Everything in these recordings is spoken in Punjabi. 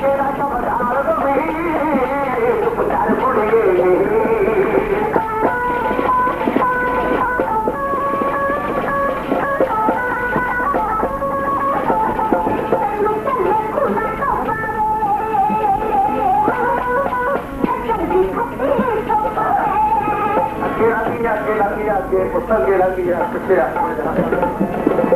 اڳي لاڳي اڳي لڳي آهي اڳي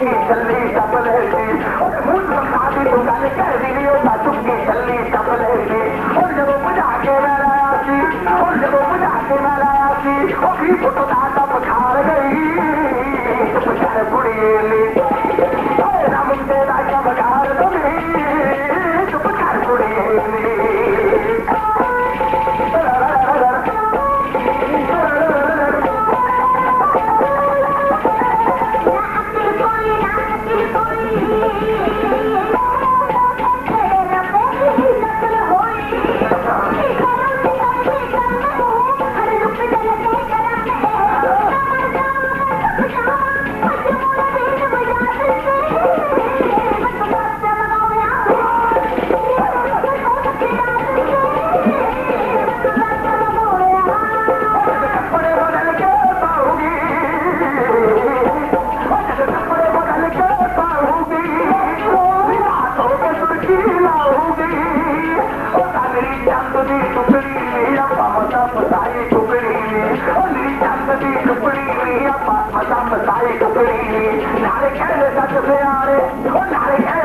की छल्ली सफल है की मुझ खादी दुकान कह दिलियो बातुक की छल्ली सफल है की और जब ਦੀ ਟੁਕੜੀ ਮੇਰਾ ਪਾਪਾ ਮਸਾਏ ਟੁਕੜੀ ਅਲੀ ਚੰਦ ਦੀ ਟੁਕੜੀ ਮੇਰਾ ਪਾਪਾ ਮਸਾਏ ਟੁਕੜੀ ਨਾਲੇ ਖੇਡ ਸੱਤ ਪਿਆਰੇ, ਉਹ ਨਾਲੇ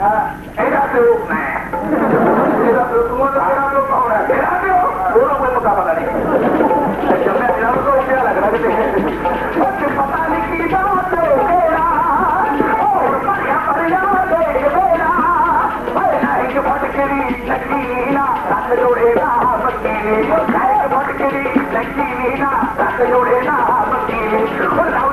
ਇਹਦਾ ਪਿਓ ਮੈਂ ਇਹਦਾ ਪਿਓ ਤੂੰ ਉਹਦਾ ਤੇਰਾ ਪਿਓ ਕੌਣ ਹੈ ਤੇਰਾ ਪਿਓ ਉਹਦਾ ਕੋਈ ਮੁਕਾਬਲਾ ਨਹੀਂ ਜਦ ਮੈਂ ਤੇਰਾ ਪਿਓ ਕਿਹਾ ਲੱਗ ਰਿਹਾ ਕਿ ਉਹ ਪਤਾ ਨਹੀਂ ਕੀ ਬਾਤ ਹੈ ਤੇਰਾ ਉਹ ਪਰਿਆ ਪਰਿਆ ਦੇ ਮੇਰਾ ਹਾਏ ਨਾ ਇੱਕ ਫਟਕਰੀ ਲੱਗੀ ਨਾ ਰੱਖ ਜੋੜੇ ਨਾ ਬੱਤੀ ਨੇ ਇੱਕ ਫਟਕਰੀ ਲੱਗੀ ਨਾ ਰੱਖ ਜੋੜੇ ਨਾ ਬੱਤੀ ਨੇ